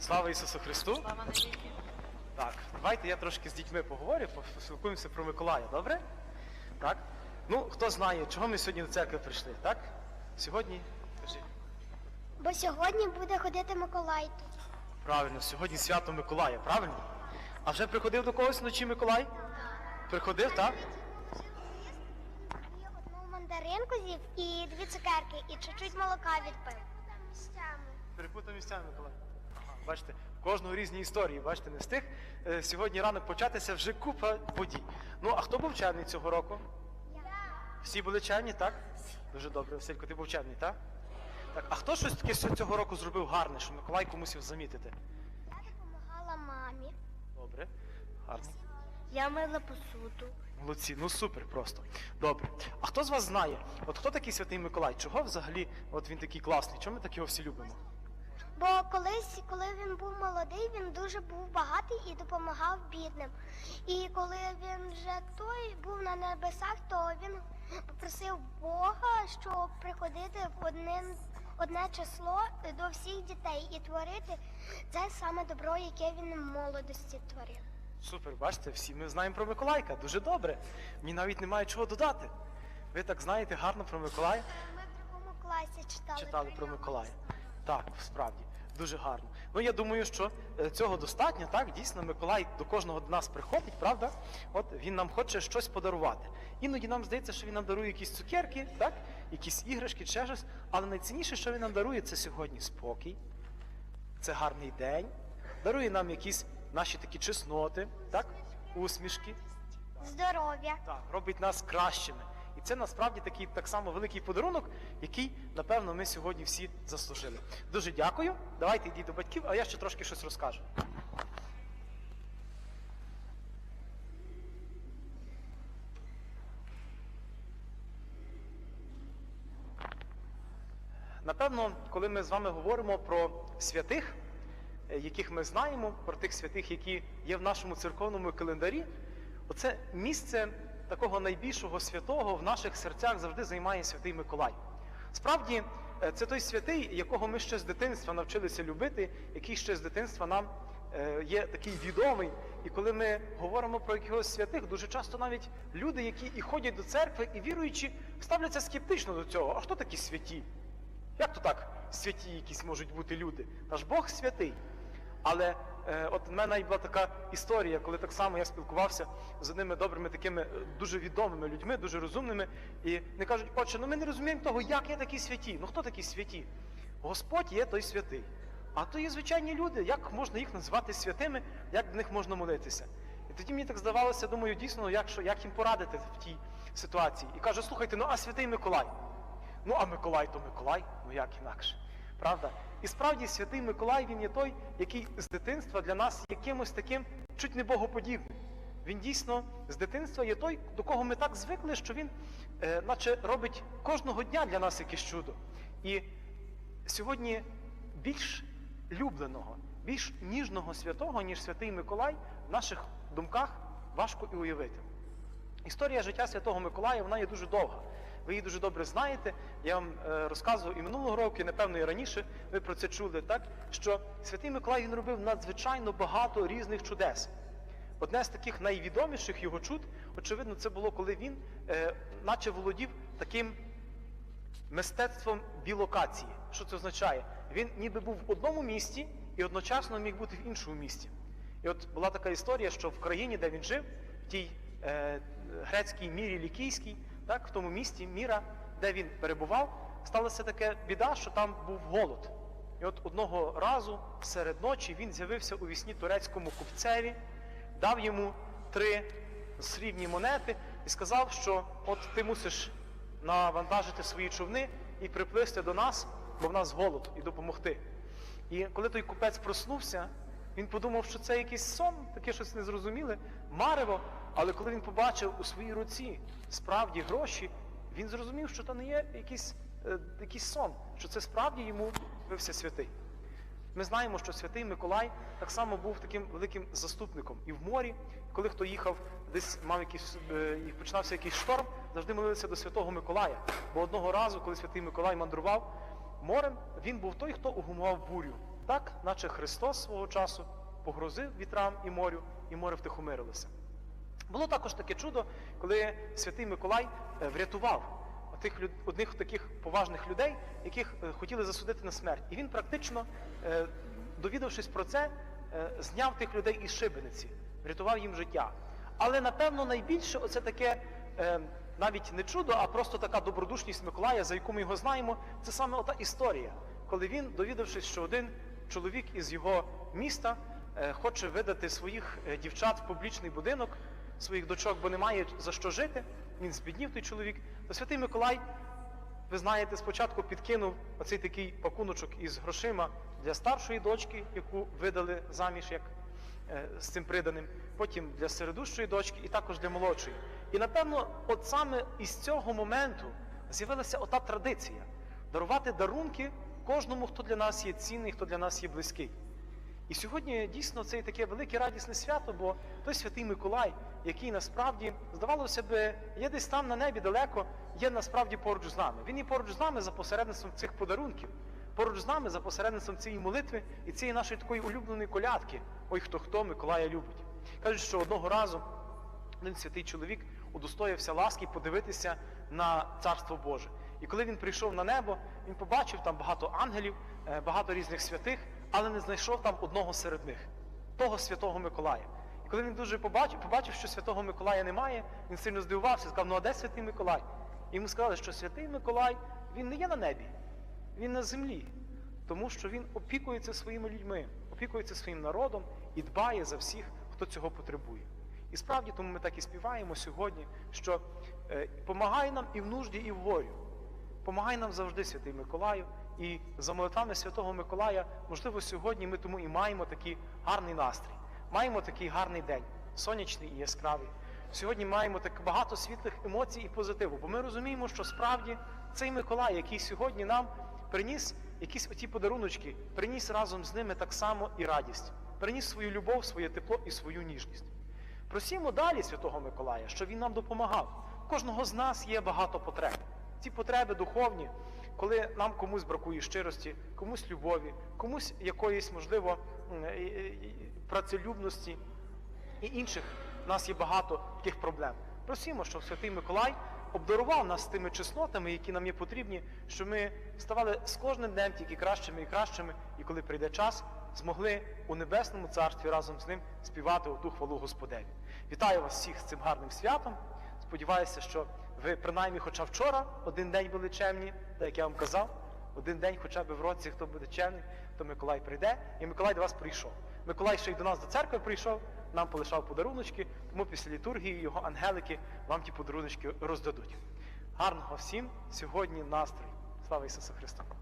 Слава Ісусу Христу! Слава навіки. Так, давайте я трошки з дітьми поговорю, поспілкуємося про Миколая, добре? Так? Ну, хто знає, чого ми сьогодні до церкви прийшли, так? Сьогодні, кажи, Бо сьогодні буде ходити Миколай тут. правильно, сьогодні свято Миколая, правильно? А вже приходив до когось вночі Миколай? Приходив, так? І одну мандаринку з'їв, і дві цукерки, і чуть-чуть молока відпив. Перепутав місцями Миколай. Бачите, кожного різні історії, бачите, не встиг. Е, сьогодні ранок початися вже купа подій. Ну, а хто був чемний цього року? Всі були чемні, так? Дуже добре, Василько, ти був чемний, так? Так, а хто щось таке цього року зробив гарне, що Миколай комусь замітити? Я допомагала мамі. Добре, гарно. Я мила посуду. Молодці, ну супер просто. Добре. А хто з вас знає, от хто такий святий Миколай? Чого взагалі от він такий класний? Чому ми так його всі любимо? Бо колись, коли він був молодий, він дуже був багатий і допомагав бідним. І коли він вже той був на небесах, то він попросив Бога, щоб приходити в одне, одне число до всіх дітей і творити це саме добро, яке він в молодості творив. Супер, бачите, всі ми знаємо про Миколайка. Дуже добре. Мені навіть немає чого додати. Ви так знаєте гарно про Миколая. Ми в другому класі читали, Читали про. Миколая. Так, справді, дуже гарно. Ну я думаю, що е, цього достатньо, так? Дійсно, Миколай до кожного з нас приходить, правда? От він нам хоче щось подарувати. Іноді нам здається, що він нам дарує якісь цукерки, так? Якісь іграшки, ще щось. Але найцінніше, що він нам дарує, це сьогодні спокій, це гарний день, дарує нам якісь наші такі чесноти, так? Усмішки. Здоров'я. Так, робить нас кращими. І це насправді такий так само великий подарунок, який, напевно, ми сьогодні всі заслужили. Дуже дякую. Давайте йдіть до батьків, а я ще трошки щось розкажу. Напевно, коли ми з вами говоримо про святих, е, яких ми знаємо, про тих святих, які є в нашому церковному календарі, оце місце такого найбільшого святого в наших серцях завжди займає святий Миколай. Справді, е, це той святий, якого ми ще з дитинства навчилися любити, який ще з дитинства нам е, є такий відомий. І коли ми говоримо про якихось святих, дуже часто навіть люди, які і ходять до церкви, і віруючі, ставляться скептично до цього. А хто такі святі? Як то так святі якісь можуть бути люди? Ж Бог святий. Але от в мене була така історія, коли так само я спілкувався з одними добрими такими е, дуже відомими людьми, дуже розумними, і вони кажуть, отче, ну ми не розуміємо того, як є такі святі. Ну хто такі святі? Господь є той святий. А то є звичайні люди, як можна їх назвати святими, як до них можна молитися? І тоді мені так здавалося, думаю, дійсно, як, що, як їм порадити в тій ситуації. І кажу, слухайте, ну а святий Миколай? Ну, а Миколай то Миколай, ну як інакше. Правда? І справді святий Миколай він є той, який з дитинства для нас є кимось таким чуть не богоподібним. Він дійсно з дитинства є той, до кого ми так звикли, що він е, наче робить кожного дня для нас якесь чудо. І сьогодні більш любленого, більш ніжного святого, ніж святий Миколай, в наших думках важко і уявити. Історія життя Святого Миколая вона є дуже довга. Ви її дуже добре знаєте. Я вам е, розказував і минулого року, і напевно і раніше ви про це чули, так? Що Святий Миколай він робив надзвичайно багато різних чудес. Одне з таких найвідоміших його чуд, очевидно, це було, коли він е, наче володів таким мистецтвом білокації. Що це означає? Він ніби був в одному місті і одночасно міг бути в іншому місті. І от була така історія, що в країні, де він жив, в тій е, грецькій мірі лікійській, так, в тому місті Міра, де він перебував, сталася така біда, що там був голод. І от одного разу серед ночі він з'явився у вісні турецькому купцеві, дав йому три срібні монети і сказав, що от ти мусиш навантажити свої човни і приплисти до нас, бо в нас голод, і допомогти. І коли той купець проснувся, він подумав, що це якийсь сон, таке щось незрозуміле, марево. Але коли він побачив у своїй руці справді гроші, він зрозумів, що це не є якийсь, е, якийсь сон, що це справді йому вився святий. Ми знаємо, що святий Миколай так само був таким великим заступником. І в морі, коли хто їхав, десь мав якийсь, е, починався якийсь шторм, завжди молилися до святого Миколая. Бо одного разу, коли святий Миколай мандрував морем, він був той, хто угумував бурю. так, наче Христос свого часу погрозив вітрам і морю, і море втихомирилося. Було також таке чудо, коли святий Миколай е, врятував тих одних таких поважних людей, яких е, хотіли засудити на смерть. І він практично, е, довідавшись про це, зняв тих людей із шибениці, врятував їм життя. Але напевно найбільше оце таке навіть не чудо, а просто така добродушність Миколая, за яку ми його знаємо, це саме ота історія, коли він, довідавшись, що один чоловік із його міста хоче видати своїх дівчат в публічний будинок, своїх дочок, бо немає за що жити. Він збіднів той чоловік. То святий Миколай, ви знаєте, спочатку підкинув оцей такий пакуночок із грошима для старшої дочки, яку видали заміж як е, з цим приданим, потім для середущої дочки і також для молодшої. І напевно, от саме із цього моменту з'явилася ота традиція дарувати дарунки кожному, хто для нас є цінний, хто для нас є близький. І сьогодні дійсно це і таке велике радісне свято, бо той святий Миколай, який насправді, здавалося б, є десь там на небі далеко, є насправді поруч з нами. Він є поруч з нами за посередництвом цих подарунків, поруч з нами за посередництвом цієї молитви і цієї нашої такої улюбленої колядки. Ой, хто хто Миколая любить. Кажуть, що одного разу один святий чоловік удостоївся ласки подивитися на царство Боже. І коли він прийшов на небо, він побачив там багато ангелів, е, багато різних святих, але не знайшов там одного серед них, того святого Миколая. І коли він дуже побачив, побачив, що святого Миколая немає, він сильно здивувався, сказав, ну а де святий Миколай? І йому сказали, що святий Миколай, він не є на небі, він на землі, тому що він опікується своїми людьми, опікується своїм народом і дбає за всіх, хто цього потребує. І справді тому ми так і співаємо сьогодні, що е, помагай нам і в нужді, і в горю. Помагай нам завжди, святий Миколаю. І за молитвами Святого Миколая, можливо, сьогодні ми тому і маємо такий гарний настрій, маємо такий гарний день, сонячний і яскравий. Сьогодні маємо так багато світлих емоцій і позитиву, бо ми розуміємо, що справді цей Миколай, який сьогодні нам приніс якісь оті подаруночки, приніс разом з ними так само і радість, приніс свою любов, своє тепло і свою ніжність. Просімо далі Святого Миколая, щоб він нам допомагав. У Кожного з нас є багато потреб. Ці потреби духовні, коли нам комусь бракує щирості, комусь любові, комусь якоїсь, можливо, і- і- і працелюбності і інших у нас є багато таких проблем. Просімо, щоб Святий Миколай обдарував нас тими чеснотами, які нам є потрібні, щоб ми ставали з кожним днем тільки кращими і кращими, і коли прийде час, змогли у небесному царстві разом з ним співати оту хвалу Господеві. Вітаю вас всіх з цим гарним святом. Сподіваюся, що ви принаймні, хоча вчора один день були чемні, так як я вам казав, один день хоча б в році, хто буде чемний, то Миколай прийде, і Миколай до вас прийшов. Миколай ще й до нас до церкви прийшов, нам полишав подаруночки, тому після літургії його ангелики вам ті подаруночки роздадуть. Гарного всім сьогодні настрій. Слава Ісусу Христу!